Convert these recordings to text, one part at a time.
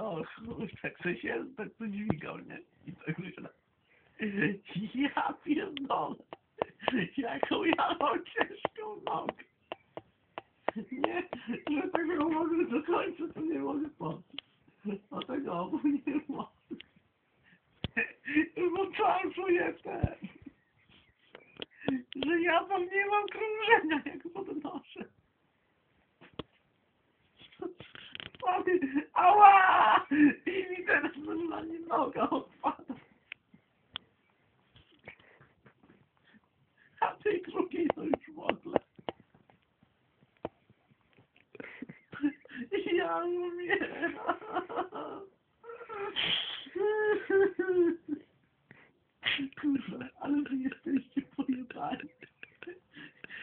O, chuj, tak coś się, tak to dźwigał, nie? I tak myślę, ja pierdolę, jaką ja mam ciężką nogę. Nie, że tego mogę do końca, to nie mogę podnieść. A tego obu nie mogę. Bo czuję ten, że ja tam nie mam krążenia, jak podnoszę. Panie, Ała! I mi teraz normalnie noga odpada. A tej drugiej to już w ogóle. Ja umieram. Kurwa, ale wy jesteście pojebani.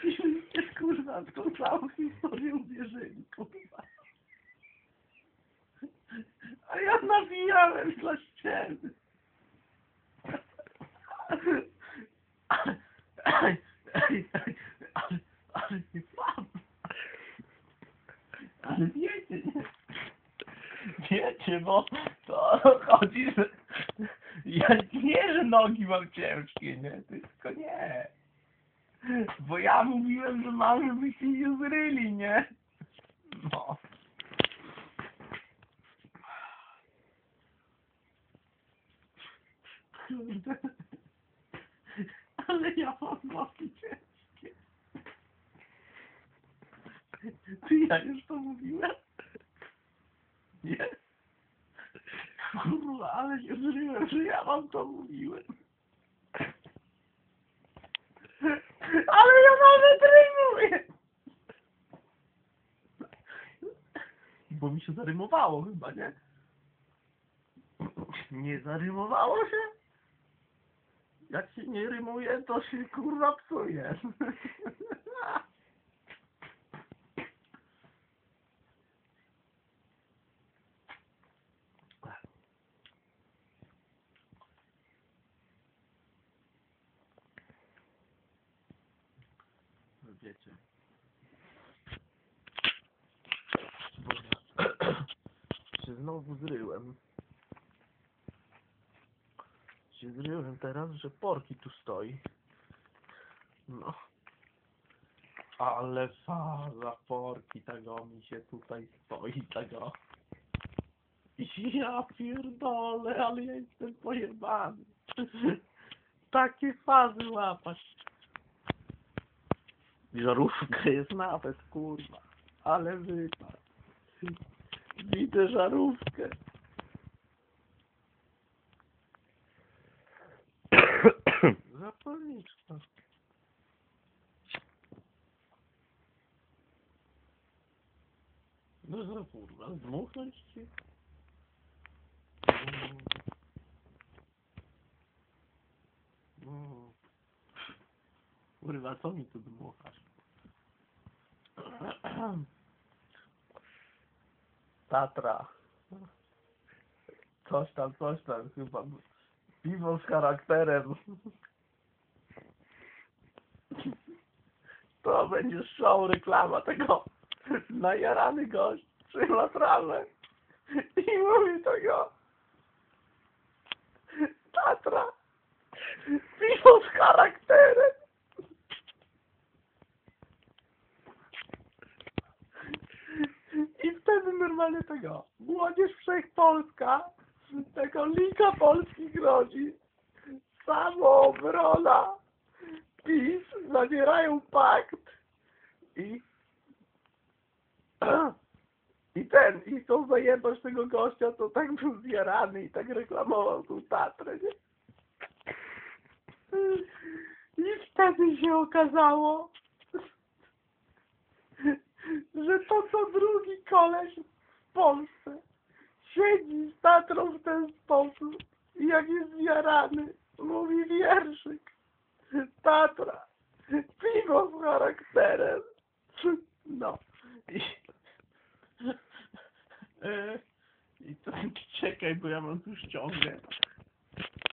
I byście kurwa w tą całą historię uwierzyli, kurwa. A ja nawijałem dla ściemy. Ale, ale nie mam. Ale wiecie, nie? Wiecie, bo to chodzi, że ja nie, że nogi mam ciężkie, nie? Tylko nie. Bo ja mówiłem, że mam, żeby się nie zryli, nie? No. Kurde. Ale ja mam nogi ciężkie. Czy ja już to mówiłem? Nie? Kurwa, ale się zryłem, że ja wam to mówiłem. Ale ja nawet rymuję! Bo mi się zarymowało chyba, nie? Nie zarymowało się? Jak się nie rymuje, to się kurwa psuje. Wiecie. Bo ja się znowu zryłem. Się teraz, że porki tu stoi. No. Ale faza porki tego mi się tutaj stoi tego. Ja pierdolę, ale ja jestem pojebany. Takie fazy łapać. Żarówka jest nawet, kurwa. Ale wypad. Widzę żarówkę. Zapalniczka. No za kurwa, dmuchnąć ci? Mm. Kurwa, co mi tu dmuchasz? Tatra. Coś tam, coś tam, chyba. Piwo z charakterem. Będzie show reklama tego najarany gość trzyma i mówi tego Tatra piwo z charakterem i wtedy normalnie tego młodzież wszechpolska tego Liga Polski grozi. Samoobrona. PiS zawierają pakt i i ten, i tą zajebać tego gościa, to tak był zjarany i tak reklamował tą Tatrę, nie? I wtedy się okazało, że to co drugi koleś w Polsce siedzi z Tatrą w ten sposób i jak jest zjarany, mówi wierszyk. Tatra, piwo z charakterem. No. I, e, i to czekaj, bo ja mam tu ściągę.